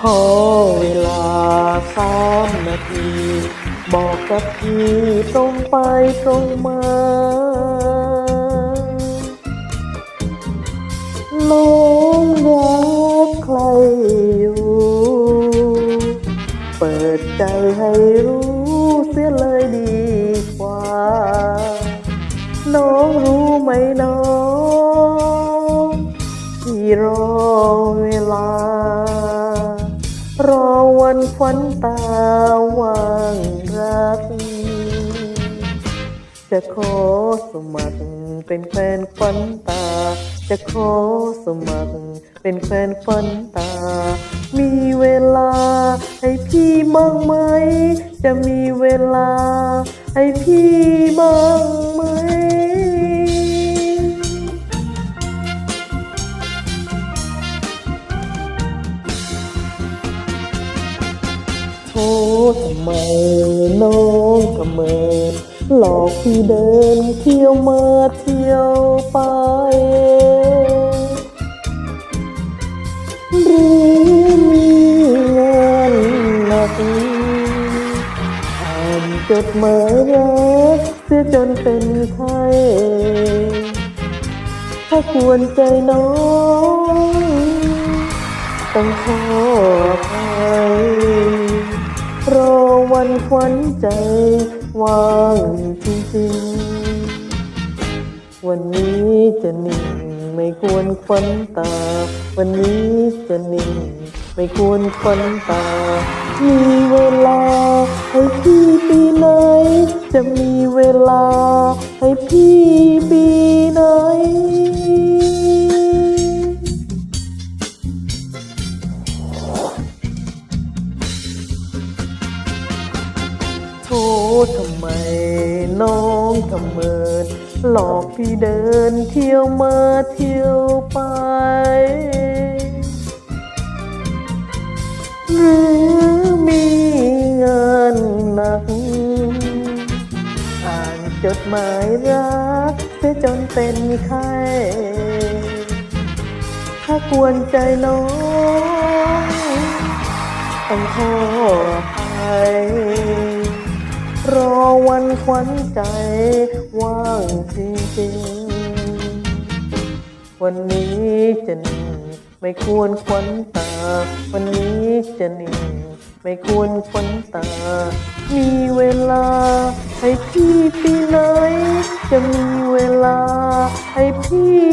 ขอเวลาสามนาที บอกกับพี่ตรงไปตรงมาหลงรักใครอยู่ เปิดใจให้รู้เสียเลยดีกว่า น้องรู้ไหมน้อง วันฝันตาวางรัก จะขอสมัครเป็นแฟนฝันตา จะขอสมัครเป็นแฟนฝันตา มีเวลาให้พี่บ้างไหม จะมีเวลาให้พี่บ้างไหม โทษทำไมน้องกระเมินหลอกพี่เดินเที่ยวมาเที่ยวไปหรือมีงานหนักอ่านจดหมายรักเสียจนเป็นไข้ถ้าควรใจน้องต้องขออภัย รอวันควันใจว่างจริงๆ วันนี้จะนิ่งไม่ควรควันตา วันนี้จะนิ่งไม่ควรควันตา มีเวลาให้พี่ปีไหนจะมีเวลา ทำไมน้องทำเมิน หลอกพี่เดินเที่ยวมาเที่ยวไป หรือมีงานหนัก อ่านจดหมายรักเสียจนเป็นไข้ ถ้าควรใจน้องต้องขออภัย รอวันขวัญใจว่างจริงๆ วันนี้จะนิ่งไม่ควรขวัญตา วันนี้จะนิ่งไม่ควรขวัญตา มีเวลาให้พี่ปีไหน จะมีเวลาให้พี่